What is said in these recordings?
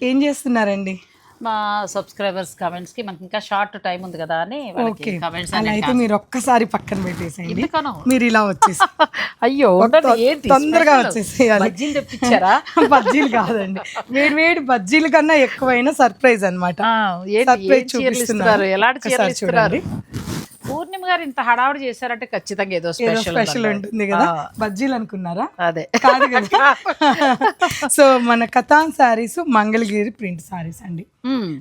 ఏం చేస్తున్నారండి? మా సబ్స్క్రైబర్స్ కమెంట్స్కి మనకి ఇంకా షార్ట్ టైం ఉంది కదా అని ఓకే. కమెంట్స్ అయితే మీరు ఒక్కసారి పక్కన పెట్టేసేయండి. మీరు ఇలా వచ్చేసి అయ్యో తొందరగా? వచ్చేసేయాలి. బజ్జీలు తెప్పించారా? బజ్జీలు కాదండి. వేడి వేడి బజ్జీల కన్నా ఎక్కువైన సర్ప్రైజ్ ఏం చీరలు చూపిస్తున్నారు. ఎలాంటి చూడండి. పూర్ణిమ గారు ఇంత హడావుడి చేశారంటే ఖచ్చితంగా ఏదో స్పెషల్ ఉంటుంది కదా? బజ్జీలు అనుకున్నారా? అదే. కాదు కదా? సో మన కథాన్ శారీస్ మంగళగిరి ప్రింట్ శారీస్ అండి.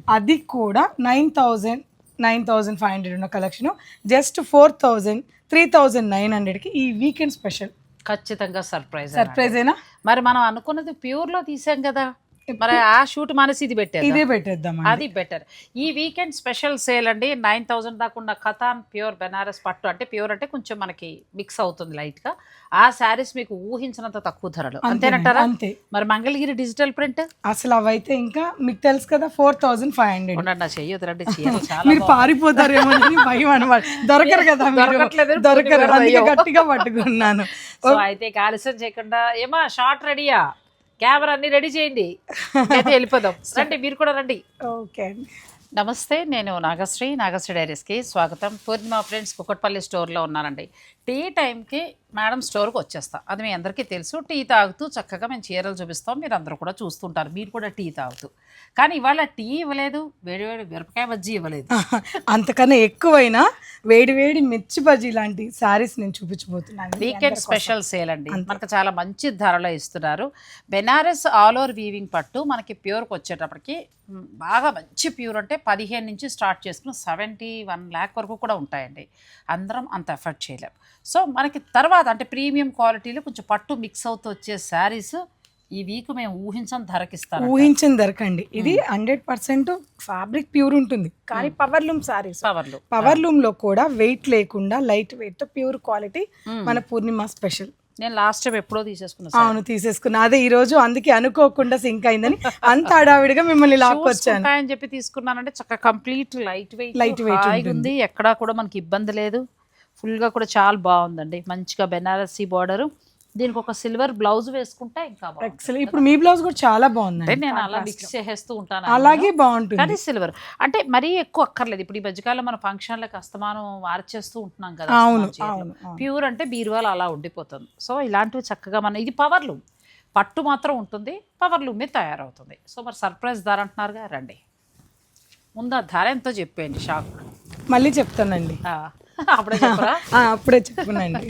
అది కూడా nine thousand nine thousand five hundred ఉన్న collection. Just four thousand three thousand nine హండ్రెడ్కి ఈ వీకెండ్ స్పెషల్. ఖచ్చితంగా సర్ప్రైజ్ సర్ప్రైజ్ అయినా మరి మనం అనుకున్నది ప్యూర్లో తీసాం కదా? మరి ఆ షూట్ మానేసి ఇది పెట్టారు ఇదే పెట్టేద్దాం అది బెటర్. ఈ వీకెండ్ స్పెషల్ సేల్ అండి నైన్ థౌజండ్ దాకా ఉన్న కథాన్ ప్యూర్ బెనారస్ పట్టు. అంటే ప్యూర్ అంటే కొంచెం మనకి మిక్స్ అవుతుంది లైట్గా ఆ శారీస్ మీకు ఊహించినంత తక్కువ ధరలు. అంతేనంటారా? అంతే. మరి మంగళగిరి డిజిటల్ ప్రింట్? అసలు అవైతే ఇంకా మీకు తెలుసు కదా ఫోర్ థౌజండ్ ఫైవ్ హండ్రెడ్. ఉండండి నా చీర చాలా మీరు పారిపోతారేమో అని భయం అనమాట దొరకరు కదా. దొరకట్లేదు, దొరకరు. గట్టిగా పట్టుకున్నాను. సో అయితే ఆలస్యం చేయకుండా ఏమా షార్ట్ రెడీయా? కెమెరా అన్ని రెడీ చేయండి. అయితే వెళ్ళిపోదాం. రండి మీరు కూడా రండి. ఓకే అండి. నమస్తే నేను నాగశ్రీ. నాగశ్రీ డైరీస్కి స్వాగతం. పూర్ణిమ ఫ్రెండ్స్ కుక్కట్పల్లి స్టోర్లో ఉన్నానండి. టీ టైంకి మేడం స్టోర్కి వచ్చేస్తా. అది మీ అందరికీ తెలుసు. టీ తాగుతూ చక్కగా మేము చీరలు చూపిస్తాం. మీరు అందరూ కూడా చూస్తుంటారు. మీరు కూడా టీ తాగుతూ. కానీ ఇవాళ టీ ఇవ్వలేదు. వేడి వేడి మిరపకాయ బజ్జీ ఇవ్వలేదు. అంతకన్నా ఎక్కువైనా వేడి వేడి మిర్చి బజ్జీ లాంటి శారీస్ నేను చూపించబోతున్నాను. వీకెండ్ స్పెషల్ సేల్ అండి. మనకు చాలా మంచి ధరలో ఇస్తున్నారు. బెనారస్ ఆల్ ఓవర్ వీవింగ్ పట్టు మనకి ప్యూర్కి వచ్చేటప్పటికి బాగా మంచి ప్యూర్ అంటే పదిహేను నుంచి స్టార్ట్ చేసుకుని సెవెంటీ వన్ ల్యాక్ వరకు కూడా ఉంటాయండి. అందరం అంత ఎఫర్ట్ చేయలేం. సో మనకి తర్వాత అంటే ప్రీమియం క్వాలిటీలో కొంచెం పట్టు మిక్స్ అవుతూ వచ్చే శారీస్ ఈ వీక్ మేము ఊహించని ధరకిస్తాను ఊహించిన దొరకండి ఇది హండ్రెడ్ పర్సెంట్ ఫ్యాబ్రిక్ ప్యూర్ ఉంటుంది. కానీ పవర్ లూమ్ శారీస్. పవర్లు పవర్ లూమ్లో కూడా వెయిట్ లేకుండా లైట్ వెయిట్తో ప్యూర్ క్వాలిటీ మన పూర్ణిమ స్పెషల్. నేను లాస్ట్ టైం ఎప్పుడో తీసేసుకున్నాను అవును తీసేసుకున్నా. అదే ఈ రోజు అందుకే అనుకోకుండా సింక్ అయిందని అంత హడావిడిగా మిమ్మల్ని లాక్కొచ్చాను అని చెప్పి తీసుకున్నానంటే చక్కగా కంప్లీట్ లైట్ వెయిట్ weight హాయిగా ఉంది. ఎక్కడా కూడా మనకి ఇబ్బంది లేదు. ఫుల్గా కూడా చాలా బాగుందండి. మంచిగా బెనారసీ బార్డర్. దీనికి ఒక సిల్వర్ బ్లౌజ్ వేసుకుంటే ఇంకా ఇప్పుడు మీ బ్లౌజ్ కూడా చాలా బాగుంది నేను అలా మిక్స్ చేసేస్తూ ఉంటాను అలాగే బాగుంటుంది. కానీ సిల్వర్. అంటే మరీ ఎక్కువ అక్కర్లేదు. ఇప్పుడు ఈ మధ్యకాలం మన ఫంక్షన్లకు అస్తమానం మార్చేస్తూ ఉంటున్నాం కదా అవును. ప్యూర్ అంటే బీరువాలు అలా ఉండిపోతుంది. సో ఇలాంటివి చక్కగా మన ఇది పవర్ లూమ్ పట్టు మాత్రం ఉంటుంది. పవర్ లూమ్ మీద తయారవుతుంది. సో మరి సర్ప్రైజ్ ధర అంటున్నారుగా రండి. ముందు ఆ ధర ఎంతో చెప్పేయండి షాక్ మళ్ళీ చెప్తానండి. అప్పుడే అప్పుడే చెప్పునండి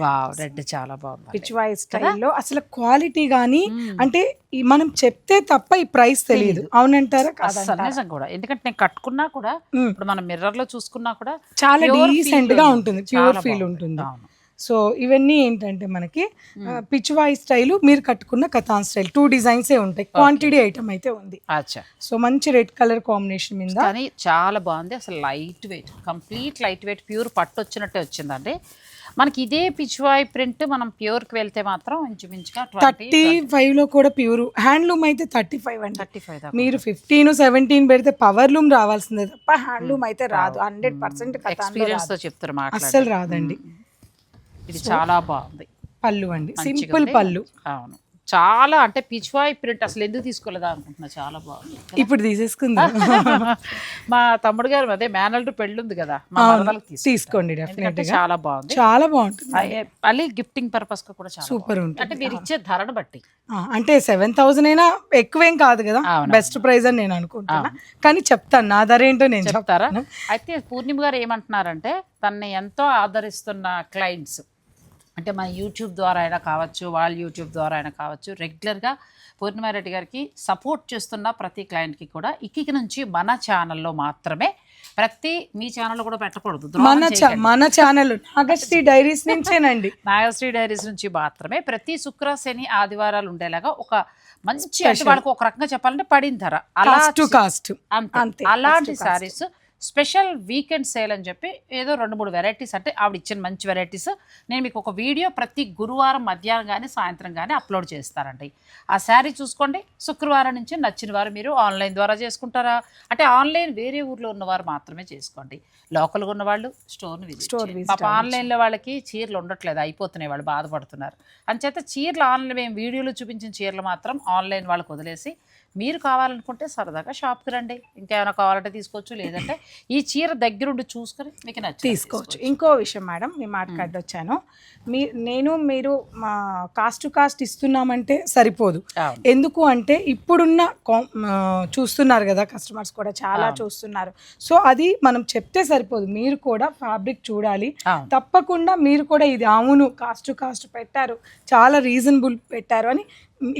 వావ్ రెడ్ చాలా బాగుంది. పిచ్ వాయ్ స్టైల్లో అసలు క్వాలిటీ కానీ అంటే మనం చెప్తే తప్ప ఈ ప్రైస్ తెలియదు. అవునంటారా? నిజం కూడా. ఎందుకంటే నేను కట్టుకున్నా కూడా. ఇప్పుడు మనం మిర్రర్లో చూసుకున్నా కూడా చాలా డీసెంట్గా. ఉంటుంది. Pure feel. ఉంటుంది. అవును. సో ఇవన్నీ ఏంటంటే మనకి పిచ్వాయ్ స్టైల్ మీరు కట్టుకున్న కథాన్ స్టైల్. టూ డిజైన్స్ ఏ ఉంటాయి. క్వాంటిటీ ఐటమ్ అయితే ఉంది. సో మంచి రెడ్ కలర్ కాంబినేషన్ మీద. కానీ చాలా బాగుంది. అసలు light weight complete light weight pure పట్టు వచ్చినట్టే వచ్చిందండి. మనకి ఇదే పిచ్వాయ్ ప్రింట్ మనం ప్యూర్కి వెళ్తే మాత్రం ఇంచుమించుగా థర్టీ ఫైవ్లో కూడా ప్యూర్ హ్యాండ్లూమ్ అయితే థర్టీ ఫైవ్ అండి. థర్టీ ఫైవ్ మీరు ఫిఫ్టీన్ సెవెంటీన్ పెడితే పవర్ లూమ్ రావాల్సిందే తప్ప హ్యాండ్లూమ్ అయితే రాదు. హండ్రెడ్ పర్సెంట్ ఎక్స్పీరియన్స్తో చెప్తారు అస్సలు రాదండి. ఇది చాలా బాగుంది పళ్ళు అండి. సింపుల్. పళ్ళు. అవును. చాలా అంటే పిచ్వాయ్ ప్రింట్ అసలు ఎందుకు తీసుకోలేదా అనుకుంటున్నా చాలా బాగుంది. ఇప్పుడు తీసేసుకుందాం? మా తమ్ముడు గారు అదే మేనల్డ్ పెళ్ళి ఉంది కదా మా మరదలకు తీసుకోండి చాలా బాగుంది. చాలా బాగుంటుంది. మళ్ళీ గిఫ్టింగ్ పర్పస్ కూడా చాలా సూపర్. ఉంటుంది. అంటే మీరు ఇచ్చే ధరను బట్టి. అంటే సెవెన్ థౌసండ్ అయినా ఎక్కువేం కాదు కదా. బెస్ట్ ప్రైస్ అని నేను అనుకుంటున్నా. కానీ చెప్తాను నా ధర ఏంటో నేను చెప్తారా? అయితే పూర్ణిమ గారు ఏమంటున్నారంటే తనని ఎంతో ఆదరిస్తున్న క్లయింట్స్ అంటే మన యూట్యూబ్ ద్వారా అయినా కావచ్చు వాళ్ళ యూట్యూబ్ ద్వారా అయినా కావచ్చు రెగ్యులర్గా పూర్ణిమారెడ్డి గారికి సపోర్ట్ చేస్తున్న ప్రతి క్లయింట్కి కూడా ఇక్కికి నుంచి మన ఛానల్లో మాత్రమే ప్రతి మీ ఛానల్లో కూడా పెట్టకూడదు. మన. మన channel Nagasri diaries నుంచేనండి. Nagasri diaries నుంచి మాత్రమే ప్రతి శుక్ర శని ఆదివారాలు ఉండేలాగా ఒక మంచి వాళ్ళకి ఒక రకంగా చెప్పాలంటే పడిన ధర. అలా కాస్ట్ టు కాస్ట్ అంతే. అంతే. అలాంటి శారీస్ స్పెషల్ వీకెండ్ సేల్ అని చెప్పి ఏదో రెండు మూడు వెరైటీస్ అంటే ఆవిడ ఇచ్చిన మంచి వెరైటీస్. నేను మీకు ఒక వీడియో ప్రతి గురువారం మధ్యాహ్నం కానీ సాయంత్రం కానీ అప్లోడ్ చేస్తారండి ఆ శారీ చూసుకోండి. శుక్రవారం నుంచి నచ్చిన వారు మీరు ఆన్లైన్ ద్వారా చేసుకుంటారా? అంటే ఆన్లైన్ వేరే ఊర్లో ఉన్నవారు మాత్రమే చేసుకోండి. లోకల్గా ఉన్న వాళ్ళు స్టోర్ని visit పాప ఆన్లైన్లో వాళ్ళకి చీరలు ఉండట్లేదు. అయిపోతున్నాయి వాళ్ళు బాధపడుతున్నారు. అంచేత చీరలు ఆన్లైన్ మేము వీడియోలో చూపించిన చీరలు మాత్రం ఆన్లైన్ వాళ్ళకి వదిలేసి మీరు కావాలనుకుంటే సరదాగా షాప్కి రండి. ఇంకేమైనా కావాలంటే తీసుకోవచ్చు. లేదంటే ఈ చీర దగ్గరుండి చూసుకొని మీకు నచ్చి తీసుకోవచ్చు. ఇంకో విషయం మేడం మీ మాటకు అడ్డొచ్చాను మీ నేను మీరు మా కాస్ట్ టు కాస్ట్ ఇస్తున్నామంటే సరిపోదు. ఎందుకు అంటే ఇప్పుడున్న చూస్తున్నారు కదా కస్టమర్స్ కూడా చాలా చూస్తున్నారు. సో అది మనం చెప్తే సరిపోదు. మీరు కూడా ఫ్యాబ్రిక్ చూడాలి. తప్పకుండా మీరు కూడా ఇది అవును కాస్ట్ టు కాస్ట్ పెట్టారు చాలా రీజనబుల్ పెట్టారు అని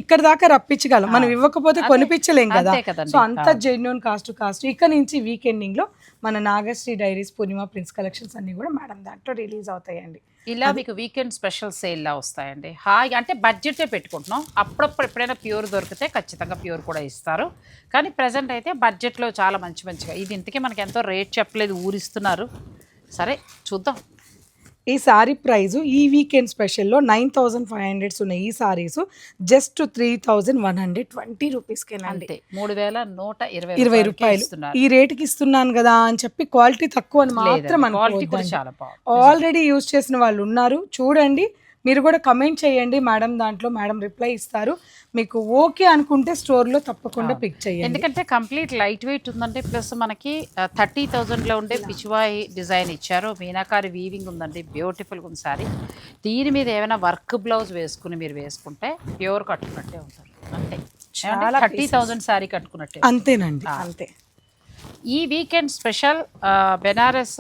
ఇక్కడ దాకా రప్పించగలం. మనం ఇవ్వకపోతే కొనిపించలేం కదా. సో అంత జెన్యున్ కాస్ట్ కాస్ట్ ఇక్కడ నుంచి వీకెండింగ్లో మన Nagasri diaries Purnima prints collections అన్ని కూడా మేడం దాంట్లో రిలీజ్ అవుతాయండి. ఇలా మీకు వీకెండ్ స్పెషల్ సేల్లా వస్తాయండి. హాయిగా అంటే బడ్జెటే పెట్టుకుంటున్నాం. అప్పుడప్పుడు ఎప్పుడైనా ప్యూర్ దొరికితే ఖచ్చితంగా ప్యూర్ కూడా ఇస్తారు. కానీ ప్రజెంట్ అయితే బడ్జెట్లో చాలా మంచి మంచిగా. ఇది ఇంతకీ మనకి ఎంతో రేట్ చెప్పలేదు ఊరిస్తున్నారు. సరే చూద్దాం. ఈ సారీ ప్రైస్ ఈ వీకెండ్ స్పెషల్లో నైన్ థౌసండ్ ఫైవ్ హండ్రెడ్స్ ఉన్నాయి ఈ saris. Just three thousand one hundred twenty రూపీస్కేనండి. మూడు వేల నూట ఇరవై ఇరవై రూపాయలు. ఈ రేటుకి ఇస్తున్నాను కదా అని చెప్పి క్వాలిటీ తక్కువ అని మాత్రం ఆల్రెడీ యూజ్ చేసిన వాళ్ళు ఉన్నారు. చూడండి. మీరు కూడా కమెంట్ చేయండి. మేడం దాంట్లో మేడం రిప్లై ఇస్తారు. మీకు ఓకే అనుకుంటే స్టోర్లో తప్పకుండా పిక్ చేయండి. ఎందుకంటే కంప్లీట్ లైట్ వెయిట్ ఉందండి. ప్లస్ మనకి థర్టీ థౌజండ్లో ఉండే పిచ్చివాయి డిజైన్ ఇచ్చారు. మీనాకారి వీవింగ్ ఉందండి. బ్యూటిఫుల్గా ఉంది సారీ. దీని మీద ఏమైనా వర్క్ బ్లౌజ్ వేసుకుని మీరు వేసుకుంటే ప్యూర్ కట్టుకున్నట్టే ఉంటుంది. అంతే. థర్టీ థౌజండ్ శారీ కట్టుకున్నట్టే. అంతేనండి. అంతే. ఈ వీకెండ్ స్పెషల్ బెనారస్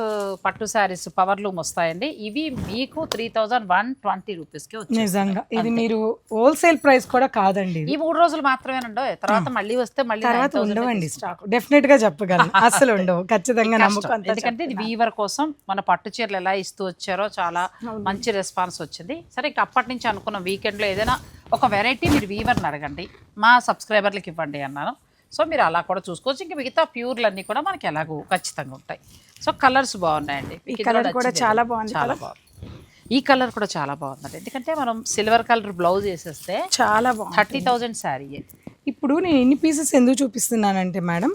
పట్టు శారీస్ పవర్ లూమ్ వస్తాయండి. ఇవి మీకు త్రీ థౌజండ్ వన్ ట్వంటీ రూపీస్కి నిజంగా. ఇది మీరు హోల్సేల్ ప్రైస్ కూడా కాదండి. ఈ మూడు రోజులు మాత్రమేనండో. తర్వాత మళ్ళీ వస్తే మళ్ళీ తర్వాత 9,000 ఉండవండి. స్టాక్ డెఫినెట్గా చెప్పగలను. అసలు ఉండవు. ఖచ్చితంగా నమ్మకం ఎందుకంటే ఇది వీవర్ కోసం మన పట్టు చీరలు ఎలా ఇస్తూ వచ్చారో చాలా మంచి రెస్పాన్స్ వచ్చింది. సరే ఇక అప్పటి నుంచి అనుకున్న వీకెండ్లో ఏదైనా ఒక వెరైటీ మీరు వీవర్ని అడగండి. మా సబ్స్క్రైబర్లకు ఇవ్వండి అన్నాను. సో మీరు అలా కూడా చూసుకోవచ్చు. ఇంకా మిగతా ప్యూర్లు అన్నీ కూడా మనకి ఎలాగో ఖచ్చితంగా ఉంటాయి. సో కలర్స్ బాగున్నాయండి. colour కూడా చాలా? బాగుంది చాలా బాగుంది. ఈ కలర్ కూడా చాలా బాగుందండి. ఎందుకంటే మనం సిల్వర్ కలర్ బ్లౌజ్ వేసేస్తే చాలా బాగుంది థర్టీ థౌజండ్ శారీ ఇప్పుడు నేను ఎన్ని పీసెస్ ఎందుకు చూపిస్తున్నానంటే మేడం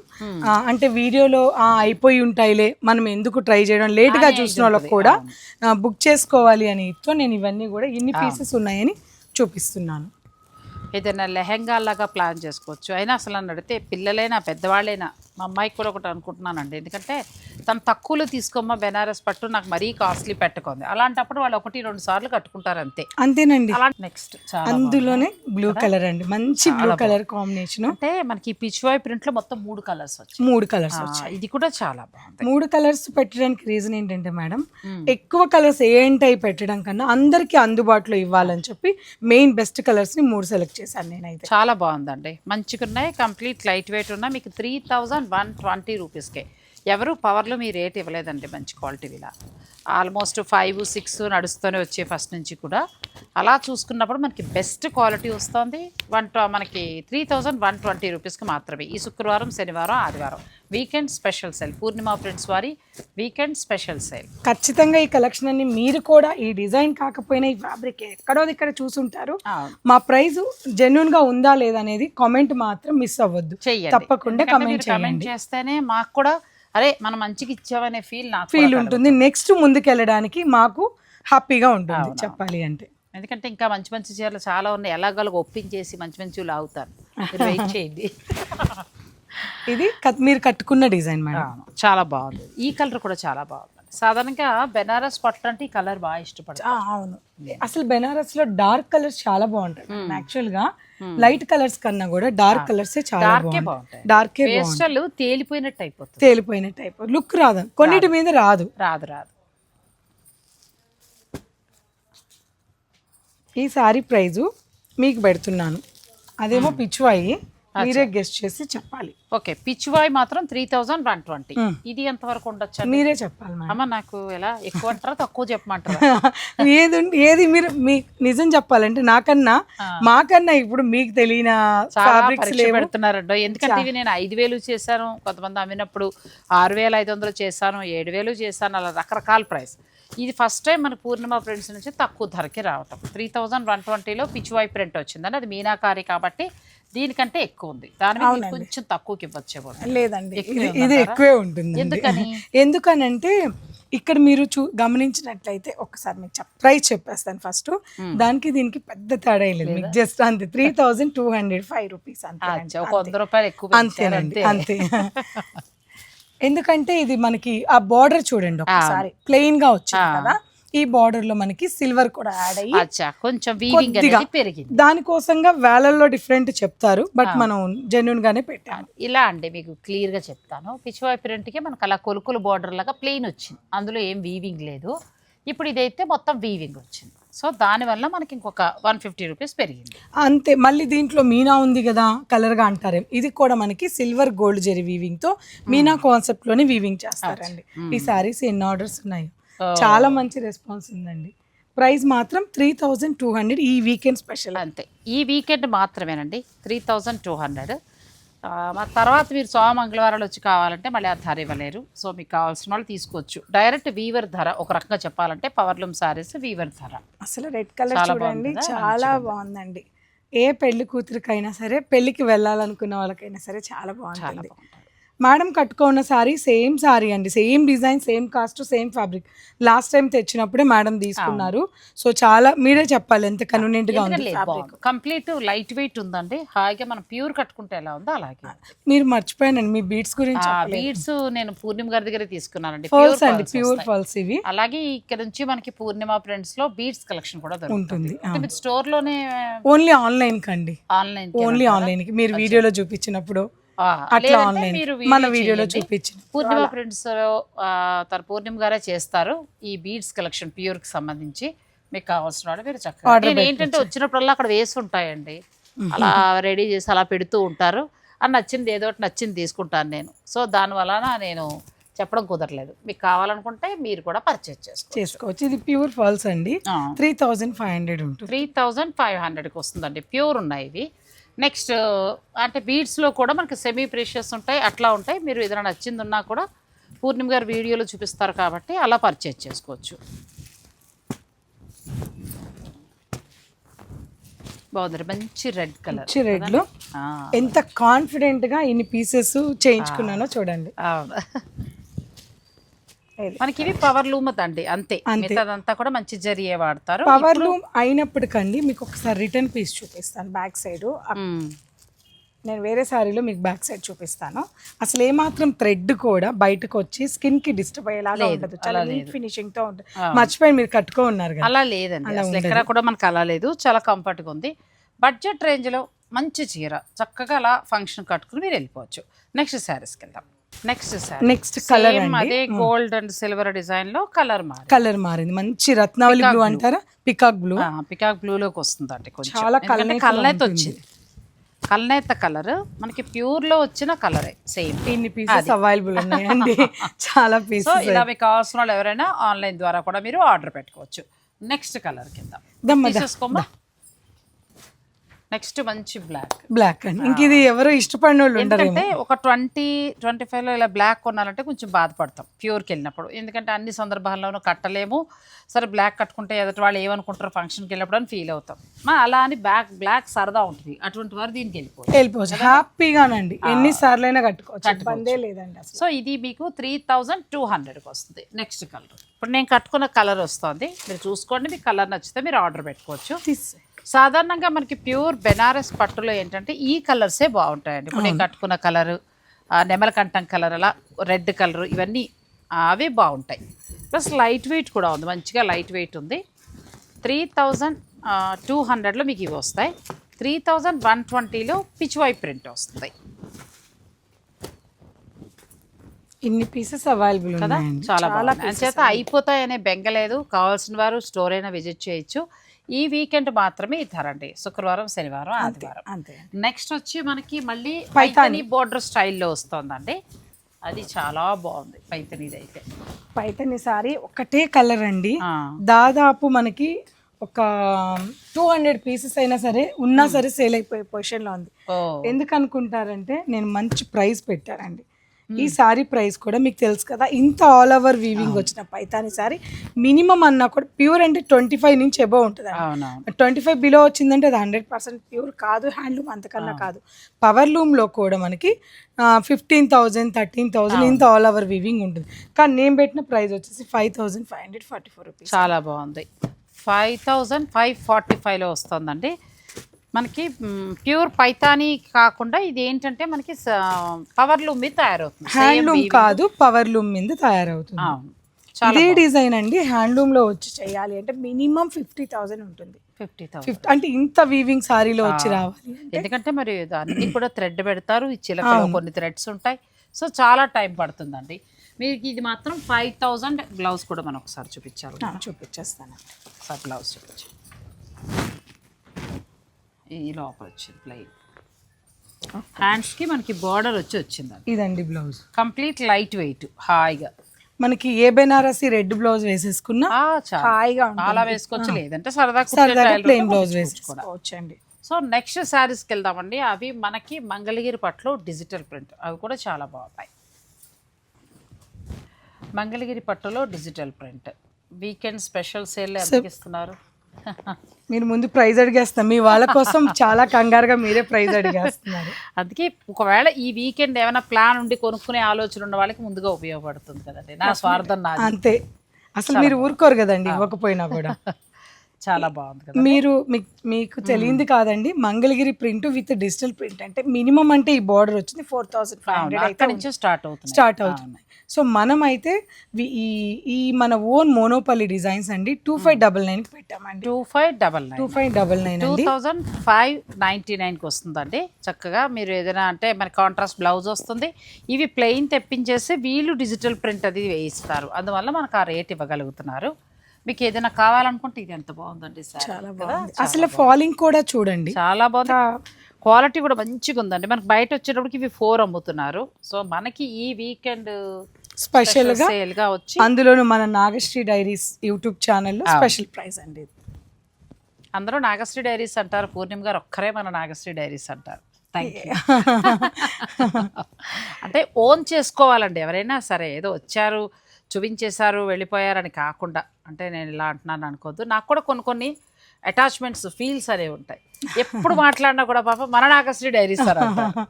అంటే వీడియోలో అయిపోయి ఉంటాయిలే మనం ఎందుకు ట్రై చేయడం? లేట్గా చూసిన వాళ్ళకి కూడా బుక్ చేసుకోవాలి అని నేను ఇవన్నీ కూడా ఎన్ని పీసెస్ ఉన్నాయని చూపిస్తున్నాను. ఏదైనా లెహెంగా లాగా ప్లాన్ చేసుకోవచ్చు. అయినా అసలు నడితే పిల్లలైనా పెద్దవాళ్ళైనా మా అమ్మాయికి కూడా ఒకటి అనుకుంటున్నానండి. ఎందుకంటే తను తక్కువలో తీసుకోమ్మా బెనారస్ పట్టు నాకు మరీ కాస్ట్లీ పెట్టుకుంది. అలాంటప్పుడు వాళ్ళు ఒకటి రెండు సార్లు కట్టుకుంటారు అంతే. అంతేనండి. అలా నెక్స్ట్ అందులోనే బ్లూ కలర్ అండి. మంచి బ్లూ కలర్ కాంబినేషన్ అంటే మనకి పిచ్వాయ్ ప్రింట్లో మొత్తం మూడు కలర్స్ వచ్చాయి. మూడు కలర్స్ ఆ, ఇది కూడా చాలా బాగుంది. మూడు కలర్స్ పెట్టడానికి రీజన్ ఏంటంటే మేడం ఎక్కువ కలర్స్ ఏంటై పెట్టడం కన్నా అందరికీ అందుబాటులో ఇవ్వాలని చెప్పి మెయిన్ బెస్ట్ కలర్స్ని మూడు సెలెక్ట్ చేశాను నేనైతే. చాలా బాగుందండి. మంచిగా ఉన్నాయి కంప్లీట్ లైట్ వెయిట్ ఉన్నాయి. మీకు త్రీ థౌజండ్ వన్ ట్వంటీ రూపీస్కే ఎవరు పవర్లో మీ రేట్ ఇవ్వలేదండి మంచి క్వాలిటీ ఇలా ఆల్మోస్ట్ ఫైవ్ సిక్స్ నడుస్తూనే వచ్చే ఫస్ట్ నుంచి కూడా. అలా చూసుకున్నప్పుడు మనకి బెస్ట్ క్వాలిటీ వస్తుంది. వన్ మనకి త్రీ థౌజండ్ వన్ ట్వంటీ రూపీస్కి మాత్రమే. ఈ శుక్రవారం శనివారం ఆదివారం. Weekend special sale. Purnima friends వారి వీకెండ్ స్పెషల్ సేల్. ఖచ్చితంగా ఈ కలెక్షన్ అన్ని మీరు కూడా ఈ డిజైన్ కాకపోయినా ఈ ఫ్యాబ్రిక్ ఎక్కడో ఇక్కడ చూసుంటారు. మా ప్రైస్ జెన్యున్గా ఉందా లేదా అనేది కామెంట్ మాత్రం మిస్ అవ్వద్దు. తప్పకుండా కమెంట్ మీరు కమెంట్ చేయండి. చేస్తేనే మాకు కూడా అరే మనం మంచిగా ఇచ్చామనే ఫీల్ నాకు ఫీల్. ఉంటుంది. నెక్స్ట్ ముందుకెళ్ళడానికి మాకు హ్యాపీగా ఉంటుంది చెప్పాలి అంటే. ఎందుకంటే ఇంకా మంచి మంచి చీరలు చాలా ఉన్నాయి. ఎలాగోలాగ ఒప్పించేసి మంచి మంచి లాగుతాను మీరు వెయిట్ చేయండి. ఇది మీరు కట్టుకున్న డిజైన్ మేడం. చాలా బాగుంది. ఈ కలర్ కూడా చాలా బాగుంది. సాధారణంగా బెనారస్ పట్టు అంటే ఈ కలర్ బాగా ఇష్టపడతాను ఆ, అవును. అసలు బెనారస్లో డార్క్ కలర్స్ చాలా బాగుంటాయి. యాక్చువల్గా లైట్ కలర్స్ కన్నా కూడా డార్క్ కలర్స్ చాలా డార్కే బాగుంటాయి. బాగుంటాయి. డార్కే పేస్టల్ తేలిపోయినట్టు అయిపోతుంది. తేలిపోయిన టైప్ లుక్ రాదు. కొన్నిటి మీద రాదు. రాదు రాదు. ఈ సారీ ప్రైజు మీకు పెడుతున్నాను. అదేమో పిచ్చువాయి. మీరే గెస్ట్ చేసి చెప్పాలి. ఓకే పిచ్వాయ్ మాత్రం త్రీ థౌజండ్ వన్ ట్వంటీ. ఇది ఎంత వరకు ఉండొచ్చు మీరే చెప్పాలి అమ్మ నాకు ఎలా ఎక్కువ అంటారా తక్కువ చెప్పమంటారా. ఏది ఏది మీరు మీ నిజం చెప్పాలంటే నాకన్నా. మాకన్నా ఇప్పుడు మీకు తెలియని ఫ్యాబ్రిక్స్ పెడుతున్నారండి. ఎందుకంటే ఇవి నేను ఐదు వేలు చేశాను. కొంతమంది అమ్మినప్పుడు ఆరు వేల ఐదు వందలు చేశాను ఏడు వేలు చేశాను. అలా రకరకాల ప్రైస్ ఇది ఫస్ట్ టైం మన పూర్ణిమ ప్రింట్స్ నుంచి తక్కువ ధరకి రావటం. త్రీ థౌజండ్ వన్ ట్వంటీలో పిచ్చివాయి ప్రింట్ వచ్చిందని అది మీనాకారి కాబట్టి దీనికంటే ఎక్కువ ఉంది. దాని మీద కొంచెం తక్కువకి ఇవ్వచ్చేమో లేదండి. ఇది-? ఎక్కువే ఉంటుంది ఎందుకని? ఎందుకనంటే ఇక్కడ మీరు చూ గమనించినట్లయితే ఒకసారి మీకు చెప్ ప్రైస్ చెప్పేస్తాను ఫస్ట్. దానికి దీనికి పెద్ద తేడా లేదు. మీకు జస్ట్ అంతే. Three thousand two hundred five rupees అంతే అచ్చా, ఒక వంద రూపాయలు ఎక్కువ పెంచారు అంతేనండి అంతే అంతే. ఎందుకంటే ఇది మనకి ఆ బార్డర్ చూడండి ఒకసారి. ప్లెయిన్గా వచ్చింది కదా. ఈ బార్డర్లో మనకి సిల్వర్ కూడా యాడ్ అయ్యి కొంచెం వీవింగ్ అనేది పెరిగింది. దానికోసంగా వేలల్లో డిఫరెంట్ చెప్తారు బట్ మనం జెన్యున్ గానే పెట్టాము. ఇలా అండి మీకు క్లియర్గా చెప్తాను. పిచ్చివాయి ప్రింట్కి మనకు అలా కొలుకులు బార్డర్ లాగా ప్లెయిన్ వచ్చింది. అందులో ఏం వీవింగ్ లేదు. ఇప్పుడు ఇదైతే మొత్తం వీవింగ్ వచ్చింది. సో దానివల్ల మనకి ఇంకొక వన్ ఫిఫ్టీ రూపీస్ పెరిగింది. అంతే మళ్ళీ దీంట్లో మీనా ఉంది కదా కలర్గా అంటారేం. ఇది కూడా మనకి సిల్వర్ గోల్డ్ జెరీ వీవింగ్తో మీనా కాన్సెప్ట్లోనే వీవింగ్ చేస్తారండి. ఈ సారీస్ ఎన్ని ఆర్డర్స్ ఉన్నాయి. చాలా మంచి రెస్పాన్స్ ఉందండి. ప్రైస్ మాత్రం త్రీ థౌజండ్ టూ హండ్రెడ్ ఈ వీకెండ్ స్పెషల్ అంతే. ఈ వీకెండ్ మాత్రమేనండి త్రీ థౌజండ్ టూ హండ్రెడ్ తర్వాత మీరు సోమ మంగళవారాలు వచ్చి కావాలంటే మళ్ళీ ఆ ధర ఇవ్వలేరు. సో మీకు కావాల్సిన వాళ్ళు తీసుకోవచ్చు. డైరెక్ట్ వీవర్ ధర ఒక రకంగా చెప్పాలంటే పవర్లూమ్ సారీస్ వీవర్ ధర. అసలు రెడ్ కలర్ చూడండి? చాలా బాగుందండి. ఏ పెళ్ళి కూతురికైనా సరే పెళ్ళికి వెళ్ళాలనుకున్న వాళ్ళకైనా సరే చాలా బాగుంటుంది. మేడం కట్టుకున్న సారీ సేమ్ సారీ అండి. Same design same cost same fabric. Last time తెచ్చినప్పుడే madam తీసుకున్నారు. సో చాలా మీరే చెప్పాలి ఎంత కన్వీనియంట్గా ఉంది కంప్లీట్ లైట్ వెయిట్ ఉందండి. హాయిగా మనం ప్యూర్ కట్టుకుంటే ఎలా ఉందో అలాగే. మీరు మర్చిపోయానండి. మీ బీట్స్ గురించి బీడ్స్ నేను పూర్ణిమ గారి దగ్గర తీసుకున్నానండి. ఫాల్స్ ప్యూర్ అండి ప్యూర్ ఫాల్స్ ఇవి. అలాగే ఇక్కడ నుంచి మనకి పూర్ణిమ ప్రింట్స్లో బీడ్స్ కలెక్షన్ కూడా దొరుకుతుంది. ఉంటుంది మీరు స్టోర్లోనే ఓన్లీ ఆన్లైన్ కండి. ఆన్లైన్ ఓన్లీ ఆన్లైన్కి. మీరు వీడియోలో చూపించినప్పుడు అట్లా ఆన్లైన్ మన వీడియోలో చూపించిన పూర్ణిమ ప్రింట్స్ తన పూర్ణిమ గారే చేస్తారు. ఈ బీడ్స్ కలెక్షన్ ప్యూర్కి సంబంధించి మీకు కావాల్సిన వాళ్ళు మీరు చక్కగా నేను ఏంటంటే వచ్చినప్పుడల్లా అక్కడ వేసి ఉంటాయండి. అలా రెడీ చేసి అలా పెడుతూ ఉంటారు. అని నచ్చింది ఏదో ఒకటి నచ్చింది తీసుకుంటాను నేను. సో దాని వలన నేను చెప్పడం కుదరలేదు. మీకు కావాలనుకుంటే మీరు కూడా పర్చేజ్ చేసుకోవచ్చు. చేసుకోవచ్చు. ఇది ప్యూర్ ఫాల్స్ అండి. త్రీ థౌజండ్ ఫైవ్ హండ్రెడ్ ఉంటుంది. త్రీ థౌజండ్ ఫైవ్ హండ్రెడ్కి వస్తుందండి. ప్యూర్ ఉన్నాయి ఇవి. నెక్స్ట్ అంటే బీడ్స్లో కూడా మనకి సెమీ ప్రీషియస్ ఉంటాయి. అట్లా ఉంటాయి. మీరు ఏదైనా నచ్చింది ఉన్నా కూడా పూర్ణిమ గారు వీడియోలో చూపిస్తారు కాబట్టి అలా పర్చేజ్ చేసుకోవచ్చు. బాగుంది మంచి రెడ్ కలర్ మంచి రెడ్లో ఎంత కాన్ఫిడెంట్గా ఇన్ని పీసెస్ చేయించుకున్నానో చూడండి. మనకి ఇవి పవర్ లూమత్ అండి అంతే. మిగతాదంతా కూడా మంచి జరిగే వాడతారు. పవర్ లూమ్ అయినప్పటికండి మీకు ఒకసారి రిటర్న్ పీస్ చూపిస్తాను బ్యాక్ సైడ్ మ్మ్. నేను వేరే సారీలో మీకు బ్యాక్ సైడ్ చూపిస్తాను. అసలు ఏమాత్రం థ్రెడ్ కూడా బయటకు వచ్చి స్కిన్కి డిస్టర్బ్ అయ్యేలాగా ఉండదు చాలా నీట్ ఫినిషింగ్తో ఉంటుంది. మర్చిపోయి మీరు కట్టుకో ఉన్నారు అలా లేదండి. అసలు ఎక్కడ కూడా మనకు అలా లేదు. చాలా కంఫర్ట్గా ఉంది. బడ్జెట్ రేంజ్లో మంచి చీర. చక్కగా అలా ఫంక్షన్ కట్టుకుని మీరు వెళ్ళిపోవచ్చు. నెక్స్ట్ శారీస్కి వెళ్దాం. నెక్స్ట్ శారీ నెక్స్ట్ కలర్ అదే గోల్డ్ అండ్ సిల్వర్ డిజైన్లో కలర్ మారి కలర్ మారింది. మంచి రత్నావళి బ్లూ అంటారా? పికాక్ బ్లూ పికాక్ బ్లూలోకి వస్తుందండి కొంచెం. చాలా కల్నేత వచ్చింది. కల్నేత కలర్ మనకి ప్యూర్లో వచ్చిన కలరే సేమ్ ఇన్ని పీసెస్ అవైలబుల్ ఉన్నాయండి. చాలా పీసెస్ ఇలా మీకు కావాల్సిన వాళ్ళు ఎవరైనా ఆన్లైన్ ద్వారా కూడా మీరు ఆర్డర్ పెట్టుకోవచ్చు. నెక్స్ట్ కలర్ కింద. తీసేసుకోమా నెక్స్ట్ మంచి బ్లాక్. బ్లాక్ అండి. ఇంక ఇది ఎవరు ఇష్టపడిన వాళ్ళు ఎందుకంటే ఒక ట్వంటీ ట్వంటీ ఫైవ్లో ఇలా బ్లాక్ కొనాలంటే కొంచెం బాధపడతాం ప్యూర్కి వెళ్ళినప్పుడు. ఎందుకంటే అన్ని సందర్భాల్లోనూ కట్టలేము. సరే బ్లాక్ కట్టుకుంటే ఎదుటి వాళ్ళు ఏమనుకుంటారు ఫంక్షన్కి వెళ్ళినప్పుడు అని ఫీల్ అవుతాం. మా అలా అని బ్లాక్ బ్లాక్ సరదా ఉంటుంది. అటువంటి వారు దీనికి వెళ్ళిపోవచ్చు. వెళ్ళిపోవచ్చు. హ్యాపీగానండి. ఎన్ని సార్లు అయినా కట్టుకోవచ్చు. ఇబ్బందే లేదండి సో ఇది మీకు త్రీ థౌజండ్ టూ హండ్రెడ్కి వస్తుంది నెక్స్ట్ కలర్. ఇప్పుడు నేను కట్టుకున్న కలర్ వస్తుంది. మీరు చూసుకోండి మీకు కలర్ నచ్చితే మీరు ఆర్డర్ పెట్టుకోవచ్చు. తీసే సాధారణంగా మనకి ప్యూర్ బెనారస్ పట్టులో ఏంటంటే ఈ కలర్సే బాగుంటాయండి. ఇప్పుడు నేను కట్టుకున్న కలరు నెమలకంఠం కలర్ అలా రెడ్ కలర్ ఇవన్నీ అవే బాగుంటాయి. ప్లస్ లైట్ వెయిట్ కూడా ఉంది. మంచిగా లైట్ వెయిట్ ఉంది. త్రీ థౌజండ్ టూ హండ్రెడ్లో మీకు ఇవి వస్తాయి. త్రీ థౌజండ్ వన్ ట్వంటీలో పిచ్వై ప్రింట్ వస్తుంది. ఇన్ని పీసెస్ అవైలబుల్ కదా? చాలా బాగుంది అంచేత అయిపోతాయనే బెంగ లేదు. కావాల్సిన వారు స్టోర్ అయినా విజిట్ చేయొచ్చు. ఈ వీకెండ్ మాత్రమే అండి శుక్రవారం శనివారం ఆదివారం. అంతే. నెక్స్ట్ వచ్చి మనకి మళ్ళీ పైతని బోర్డర్ స్టైల్లో వస్తుందండి. అది చాలా బాగుంది పైతనిది అయితే. పైతని సారీ ఒకటే కలర్ అండి. దాదాపు మనకి ఒక టూ హండ్రెడ్ పీసెస్ అయినా సరే ఉన్నా సరే సేల్ అయిపోయే పొజిషన్లో ఉంది. ఎందుకు అనుకుంటారంటే నేను మంచి ప్రైస్ పెట్టానండి. ఈ సారీ ప్రైస్ కూడా మీకు తెలుసు కదా ఇంత ఆల్ ఓవర్ వీవింగ్ వచ్చిన పైతాని సారీ. మినిమం అన్నా కూడా ప్యూర్ అంటే ట్వంటీ ఫైవ్ నుంచి ఎబో ఉంటుంది ట్వంటీ ఫైవ్ బిలో వచ్చిందంటే అది హండ్రెడ్ పర్సెంట్ ప్యూర్ కాదు హ్యాండ్లూమ్ అంతకన్నా కాదు. పవర్ లూమ్లో కూడా మనకి ఫిఫ్టీన్ థౌజండ్ థర్టీన్ థౌజండ్ ఇంత ఆల్ ఓవర్ వీవింగ్ ఉంటుంది. కానీ నేను పెట్టిన ప్రైస్ వచ్చేసి five thousand five hundred forty four rupees చాలా బాగుంది. ఫైవ్ థౌజండ్ ఫైవ్ ఫార్టీ ఫైవ్లో వస్తుందండి. మనకి ప్యూర్ పైతానీ కాకుండా ఇది ఏంటంటే మనకి పవర్ లూమ్ మీద తయారవుతుంది హ్యాండ్లూమ్. కాదు పవర్ లూమ్ మీద తయారవుతుంది. ఇదే డిజైన్ అండి హ్యాండ్లూమ్లో వచ్చి చేయాలి అంటే మినిమం ఫిఫ్టీ థౌసండ్ ఉంటుంది. Fifty thousand. అంటే ఇంత వీవింగ్ సారీలో వచ్చి రావాలి ఎందుకంటే మరి అన్ని కూడా థ్రెడ్ పెడతారు ఈ చిలకలో కొన్ని థ్రెడ్స్ ఉంటాయి. సో చాలా టైం పడుతుందండి. మీకు ఇది మాత్రం ఫైవ్ థౌజండ్ బ్లౌజ్ కూడా మనం ఒకసారి చూపించాలి. చూపించేస్తాను. ఒకసారి బ్లౌజ్ చూపించు. ఈ లోపల వచ్చింది ప్లెయిన్ హ్యాండ్స్కి మనకి బార్డర్ వచ్చి వచ్చిందండి ఇదండి బ్లౌజ్ కంప్లీట్ లైట్ వెయిట్ హాయిగా మనకి ఏ బెనారసి రెడ్ బ్లౌజ్ వేసేసుకున్నా ఆ, చాలా. హాయిగా ఉంటుంది. చాలా వేసుకోవచ్చు లేదంటే సరదా సరదాగా ప్లెయిన్ బ్లౌజ్ వేసేసుకోవచ్చు అండి సో నెక్స్ట్ శారీస్కి వెళ్దామండి. అవి మనకి మంగళగిరి పట్టులో డిజిటల్ ప్రింట్ అవి కూడా చాలా బాగున్నాయి. మంగళగిరి పట్టులో digital print weekend special sale ఎంత ఇస్తున్నారు? మీరు ముందు ప్రైజ్ అడిగేస్తాం. మీ వాళ్ళ కోసం చాలా కంగారుగా మీరే ప్రైజ్ అడిగేస్తున్నారు. అందుకే ఒకవేళ ఈ వీకెండ్ ఏమైనా ప్లాన్ ఉండి కొనుక్కునే ఆలోచన ఉన్న వాళ్ళకి ముందుగా ఉపయోగపడుతుంది కదండి. నా స్వార్థం నాది. అంతే. అసలు మీరు ఊరుకోరు కదండి ఇవ్వకపోయినా కూడా. చాలా బాగుంది కదా మీరు మీకు తెలియంది కాదండి. Mangalagiri print with digital print. అంటే మినిమం అంటే ఈ బార్డర్ వచ్చింది ఫోర్ థౌసండ్ ఫైవ్ హండ్రెడ్ నుంచి స్టార్ట్ అవుతుంది స్టార్ట్ అవుతున్నాయి. సో మనం అయితే ఈ ఈ మన ఓన్ మోనోపల్లి డిజైన్స్ అండి టూ ఫైవ్ డబల్ నైన్ పెట్టామండి. Two five double two nine five double nine two thousand five ninety నైన్కి వస్తుందండి చక్కగా. మీరు ఏదైనా అంటే మన కాంట్రాస్ట్ బ్లౌజ్ వస్తుంది. ఇవి ప్లెయిన్ తెప్పించేసి వీళ్ళు డిజిటల్ ప్రింట్ అది వేయిస్తారు. అందువల్ల మనకు ఆ రేట్ ఇవ్వగలుగుతున్నారు. మీకు ఏదైనా కావాలనుకుంటే ఇది ఎంత బాగుందండి సార్. చాలా బాగుంది. అసలు ఫాలింగ్ కూడా చూడండి. చాలా బాగుంది. క్వాలిటీ కూడా మంచిగా ఉందండి. మనకి బయట వచ్చేటప్పటికి ఇవి ఫోర్ అమ్ముతున్నారు. సో మనకి ఈ వీకెండ్ స్పెషల్గా సేల్గా వచ్చి అందులోను మన నాగశ్రీ డైరీస్ యూట్యూబ్ ఛానల్లో స్పెషల్ ప్రైస్ అండి. అందరూ నాగశ్రీ డైరీస్ అంటారు. పూర్ణిమ గారు ఒక్కరే మన నాగశ్రీ డైరీస్ అంటారు. అంటే ఓన్ చేసుకోవాలండి. ఎవరైనా సరే ఏదో వచ్చారు చూపించేశారు వెళ్ళిపోయారని కాకుండా అంటే నేను ఇలా అంటున్నాను అనుకోవద్దు. నాకు కూడా కొన్ని కొన్ని అటాచ్మెంట్స్ ఫీల్స్ అనేవి ఉంటాయి. ఎప్పుడు మాట్లాడినా కూడా పాప మన Nagasri diaries sir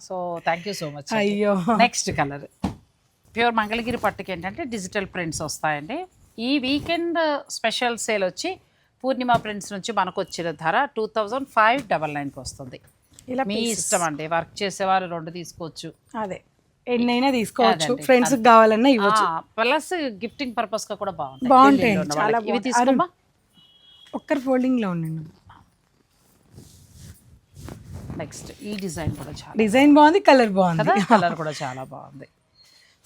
so thank you so much అయ్యో. నెక్స్ట్ కలర్ ప్యూర్ మంగళగిరి పట్టుకి ఏంటంటే డిజిటల్ ప్రింట్స్ వస్తాయండి. ఈ వీకెండ్ స్పెషల్ సేల్ వచ్చి పూర్ణిమ ప్రింట్స్ నుంచి మనకు వచ్చిన ధర టూ థౌజండ్ ఫైవ్ డబల్ నైన్కి వస్తుంది. ఇలా మీ ఇష్టం అండి. వర్క్ చేసేవారు రెండు తీసుకోవచ్చు. అదే. ఎన్నైనా తీసుకోవచ్చు. ఫ్రెండ్స్ కావాలన్నా ఇవ్వచ్చు. ప్లస్ గిఫ్టింగ్ పర్పస్గా కూడా బాగుంటాయి. బాగుంటాయి, చాలా. ఇవి. తీసుకోమా ఒక్కరి ఫోల్డింగ్లో ఉండండి. నెక్స్ట్ ఈ డిజైన్ కూడా చాలా డిజైన్ బాగుంది కలర్ బాగుంది. కదా? కలర్ కూడా చాలా బాగుంది.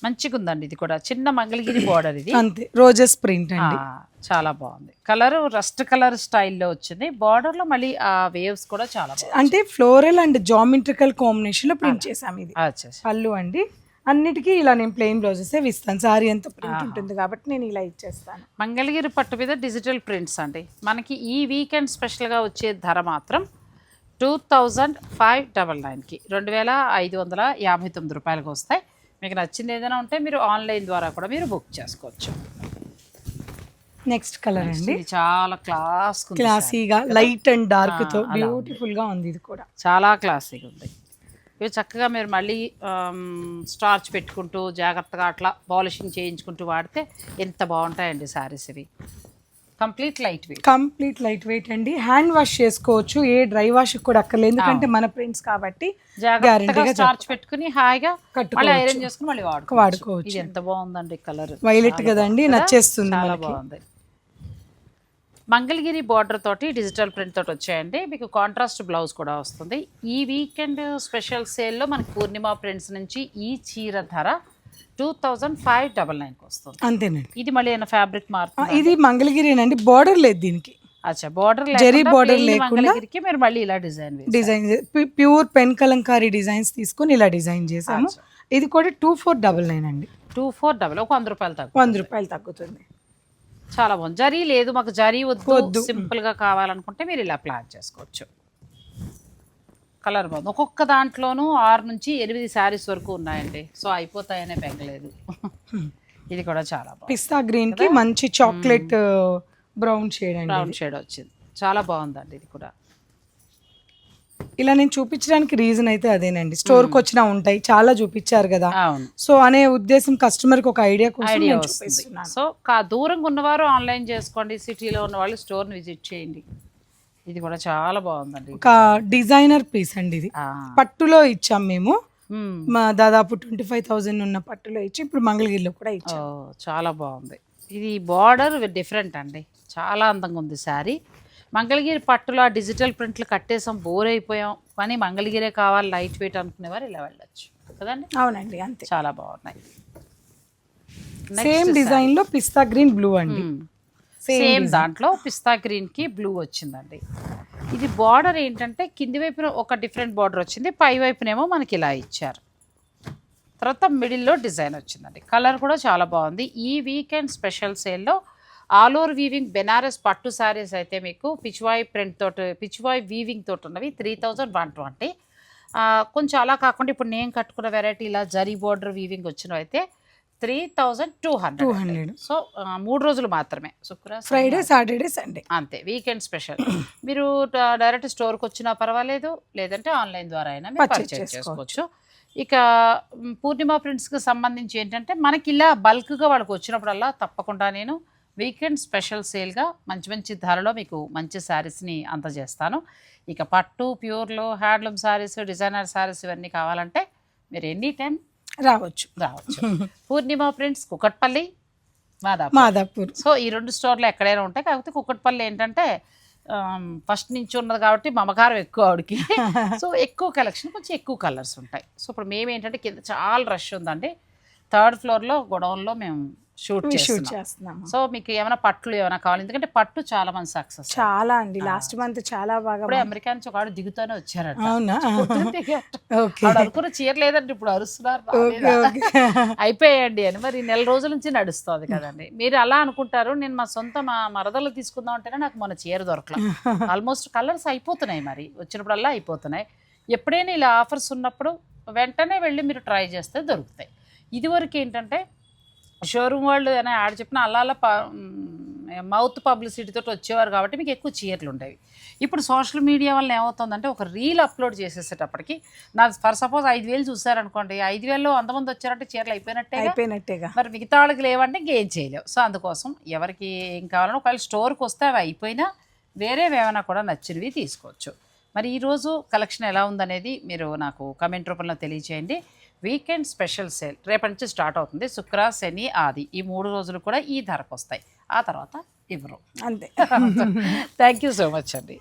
మంచిగా ఉందండి ఇది కూడా. చిన్న మంగళగిరి బార్డర్ ఇది. అంతే. రోజెస్ ప్రింట్ అండి. చాలా బాగుంది. కలర్ రస్ట్ కలర్ స్టైల్లో వచ్చింది. బార్డర్లో మళ్ళీ ఆ వేవ్స్ కూడా చాలా అంటే ఫ్లోరల్ అండ్ జామెట్రికల్ కాంబినేషన్లో ప్రింట్ చేసాం ఇది. పళ్ళు అండి. అన్నిటికీ ఇలా నేను ప్లెయిన్ బ్లౌజెస్ ఇస్తాను సారీ అంత ప్రింట్ ఉంటుంది కాబట్టి నేను ఇలా ఇచ్చేస్తాను. మంగళగిరి పట్టు మీద డిజిటల్ ప్రింట్స్ అండి. మనకి ఈ వీకెండ్ స్పెషల్గా వచ్చే ధర మాత్రం టూ థౌజండ్ ఫైవ్ డబల్ నైన్కి రెండు వేల ఐదు వందల యాభై తొమ్మిది రూపాయలకు వస్తాయి. మీకు నచ్చింది ఏదైనా ఉంటే మీరు ఆన్లైన్ ద్వారా కూడా మీరు బుక్ చేసుకోవచ్చు. నెక్స్ట్ కలర్ అండి. చాలా క్లాస్ క్లాసీగా లైట్ అండ్ డార్క్తో బ్యూటిఫుల్గా ఉంది ఇది కూడా. చాలా క్లాసీగా ఉంది. ఇవి చక్కగా మీరు మళ్ళీ స్టార్చ్ పెట్టుకుంటూ జాగ్రత్తగా అట్లా పాలిషింగ్ చేయించుకుంటూ వాడితే ఎంత బాగుంటాయండి శారీస్ ఇవి. Complete light weight. Complete light weight అండి. హ్యాండ్ వాష్ చేసుకోవచ్చు ఏ డ్రై వాష్ కూడా అక్కర్లేదు. ఎందుకంటే మన ప్రింట్స్ కాబట్టి జాగ్రత్తగా స్టార్చ్ పెట్టుకుని హాయిగా. మళ్ళీ ఐరన్ చేసుకుని మళ్ళీ వాడుకోవచ్చు. ఎంత బాగుందండి కలర్. వైలెట్ కదండి నచ్చేస్తుంది చాలా బాగుంది. మంగళగిరి బార్డర్ తోటి డిజిటల్ ప్రింట్ తోటి వచ్చాయండి. మీకు కాంట్రాస్ట్ బ్లౌజ్ కూడా వస్తుంది. ఈ వీకెండ్ స్పెషల్ సేల్లో మనకి పూర్ణిమ ప్రింట్స్ నుంచి ఈ చీర ధర టూ థౌజండ్ ఫైవ్ డబల్ నైన్కి వస్తుంది. అంతేనండి. ఇది మళ్ళీ ఏమైనా ఫ్యాబ్రిక్ మారుతుంది? ఇది మంగళగిరినండి. బార్డర్ లేదు దీనికి. అచ్చా బార్డర్ జరీ border లేకుండా- మీరు మళ్ళీ ఇలా design design pure pen Kalamkari designs తీసుకొని ఇలా డిజైన్ చేసాము ఇది కూడా టూ ఫోర్ డబల్ నైన్ అండి. టూ ఫోర్ డబల్ ఒక వంద రూపాయలు తగ్గు వంద రూపాయలు తగ్గుతుంది. చాలా బాగుంది. జరీ లేదు మాకు జరీ వద్దు సింపుల్గా కావాలనుకుంటే మీరు ఇలా ప్లాన్ చేసుకోవచ్చు. కలర్ బాగుంది. ఒక్కొక్క దాంట్లోనూ ఆరు నుంచి ఎనిమిది శారీస్ వరకు ఉన్నాయండి. సో అయిపోతాయనే బెంగలేదు ఇది కూడా చాలా పిస్తా గ్రీన్కి మంచి chocolate brown shade brown shade వచ్చింది. చాలా బాగుందండి ఇది కూడా. ఇలా నేను చూపించడానికి రీజన్ అయితే అదేనండి. స్టోర్కి వచ్చినా ఉంటాయి. చాలా చూపించారు కదా. సో అనే ఉద్దేశం కస్టమర్కి ఒక ఐడియా ఐడియా వస్తుంది. సో దూరంగా ఉన్నవారు ఆన్లైన్ చేసుకోండి. సిటీలో ఉన్న వాళ్ళు స్టోర్ని విజిట్ చేయండి. ఇది కూడా చాలా బాగుందండి. ఒక డిజైనర్ పీస్ అండి ఇది. పట్టులో ఇచ్చాం మేము. మ్మ్. మా దాదాపు ట్వంటీ ఫైవ్ థౌసండ్ ఉన్న పట్టులో ఇచ్చి ఇప్పుడు మంగళగిరిలో కూడా ఇచ్చాం. చాలా బాగుంది. ఇది బార్డర్ డిఫరెంట్ అండి. చాలా అందంగా ఉంది శారీ. మంగళగిరి పట్టులో ఆ డిజిటల్ ప్రింట్లు కట్టేసాం బోర్ అయిపోయాం. కానీ మంగళగిరే కావాలి లైట్ వెయిట్ అనుకునేవారు ఇలా వెళ్ళొచ్చు. కదండి? అవునండి అంతే. చాలా బాగున్నాయి. సేమ్ డిజైన్లో పిస్తా గ్రీన్ బ్లూ అండి. సేమ్ దాంట్లో పిస్తా గ్రీన్కి బ్లూ వచ్చిందండి. ఇది బార్డర్ ఏంటంటే కింది వైపున ఒక డిఫరెంట్ బార్డర్ వచ్చింది పై వైపునేమో మనకి ఇలా ఇచ్చారు. తర్వాత మిడిల్లో డిజైన్ వచ్చిందండి. కలర్ కూడా చాలా బాగుంది. ఈ వీకెండ్ స్పెషల్ సేల్లో ఆల్ ఓవర్ వీవింగ్ బెనారస్ పట్టు శారీస్ అయితే మీకు పిచ్వాయ్ ప్రింట్ తోటి పిచ్వాయ్ వీవింగ్ తోటి ఉన్నవి త్రీ థౌజండ్ వన్ ట్వంటీ కొంచెం అలా కాకుండా ఇప్పుడు నేను కట్టుకున్న వెరైటీ ఇలా జరీ బార్డర్ వీవింగ్ వచ్చినవి అయితే three thousand two hundred 200. So ఆ, మూడు రోజులు మాత్రమే. శుక్ర ఫ్రైడే సాటర్డే సండే అంతే వీకెండ్ స్పెషల్ మీరు డైరెక్ట్ స్టోర్కి వచ్చినా పర్వాలేదు లేదంటే ఆన్లైన్ ద్వారా అయినా మీరు పర్చేస్ చేసుకోవచ్చు. ఇక పూర్ణిమ ప్రింట్స్కి సంబంధించి ఏంటంటే మనకి ఇలా బల్క్గా వాళ్ళకి వచ్చినప్పుడల్లా తప్పకుండా నేను వీకెండ్ స్పెషల్ సేల్గా మంచి మంచి ధరలో మీకు మంచి శారీస్ని అందజేస్తాను. ఇక పట్టు ప్యూర్లో హ్యాండ్లూమ్ శారీస్ డిజైనర్ శారీస్ ఇవన్నీ కావాలంటే మీరు ఎనీ టైం రావచ్చు. రావచ్చు. పూర్ణిమ ప్రింట్స్ కుకట్పల్లి మాదాపూర్. మాదాపూర్. సో ఈ రెండు స్టోర్లు ఎక్కడైనా ఉంటాయి. కాకపోతే కుక్కట్పల్లి ఏంటంటే ఫస్ట్ నుంచి ఉన్నది కాబట్టి మమకారం ఎక్కువ ఆవిడకి. సో ఎక్కువ కలెక్షన్ కొంచెం ఎక్కువ కలర్స్ ఉంటాయి. సో ఇప్పుడు మేము ఏంటంటే కింద చాలా రష్ ఉందండి. థర్డ్ ఫ్లోర్లో గొడవల్లో మేము షూట్ షూట్ చేస్తున్నాం. చేస్తున్నాము? సో మీకు ఏమైనా పట్లు ఏమైనా కావాలి? ఎందుకంటే పట్టు చాలా మంది సక్సెస్ చాలా అండి. లాస్ట్ మంత్ చాలా బాగా అమెరికా నుంచి ఒక ఆవిడ దిగుతూనే వచ్చారట. అవునా? అనుకున్న చీర లేదంటే ఇప్పుడు అరుస్తున్నారు అయిపోయాయండి అని. మరి నెల రోజుల నుంచి నడుస్తుంది కదండి. మీరు అలా అనుకుంటారు నేను మా సొంత మా మరదలు తీసుకుందాం అంటేనే నాకు మన చీర దొరకలేదు ఆల్మోస్ట్ కలర్స్ అయిపోతున్నాయి మరి. వచ్చినప్పుడల్లా అయిపోతున్నాయి. ఎప్పుడైనా ఇలా ఆఫర్స్ ఉన్నప్పుడు వెంటనే వెళ్ళి మీరు ట్రై చేస్తే దొరుకుతాయి. ఇదివరకు ఏంటంటే షోరూమ్ వాళ్ళు అని ఆడ చెప్పిన అలా అలా మౌత్ పబ్లిసిటీ తోటి వచ్చేవారు కాబట్టి మీకు ఎక్కువ చీరలు ఉండేవి. ఇప్పుడు సోషల్ మీడియా వల్ల ఏమవుతుందంటే ఒక రీల్ అప్లోడ్ చేసేసేటప్పటికి నా ఫర్ సపోజ్ ఐదు వేలు చూసారనుకోండి ఐదు వేలు అంతమంది వచ్చారంటే చీరలు అయిపోయినట్టే అయిపోయినట్టేగా. మరి మిగతా వాళ్ళకి లేవంటే ఇంకేం చేయలేవు. సో అందుకోసం ఎవరికి ఏం కావాలన్నా ఒకవేళ స్టోర్కి వస్తే అవి అయిపోయినా వేరేవి ఏమైనా కూడా నచ్చినవి తీసుకోవచ్చు. మరి ఈరోజు కలెక్షన్ ఎలా ఉందనేది మీరు నాకు కమెంట్ రూపంలో తెలియచేయండి. వీకెండ్ స్పెషల్ సేల్ రేపటి నుంచి స్టార్ట్ అవుతుంది. శుక్ర శని ఆది ఈ మూడు రోజులు కూడా ఈ ధరకు వస్తాయి. ఆ తర్వాత ఇవ్వరు. అంతే. థ్యాంక్ యూ సో మచ్ అండి.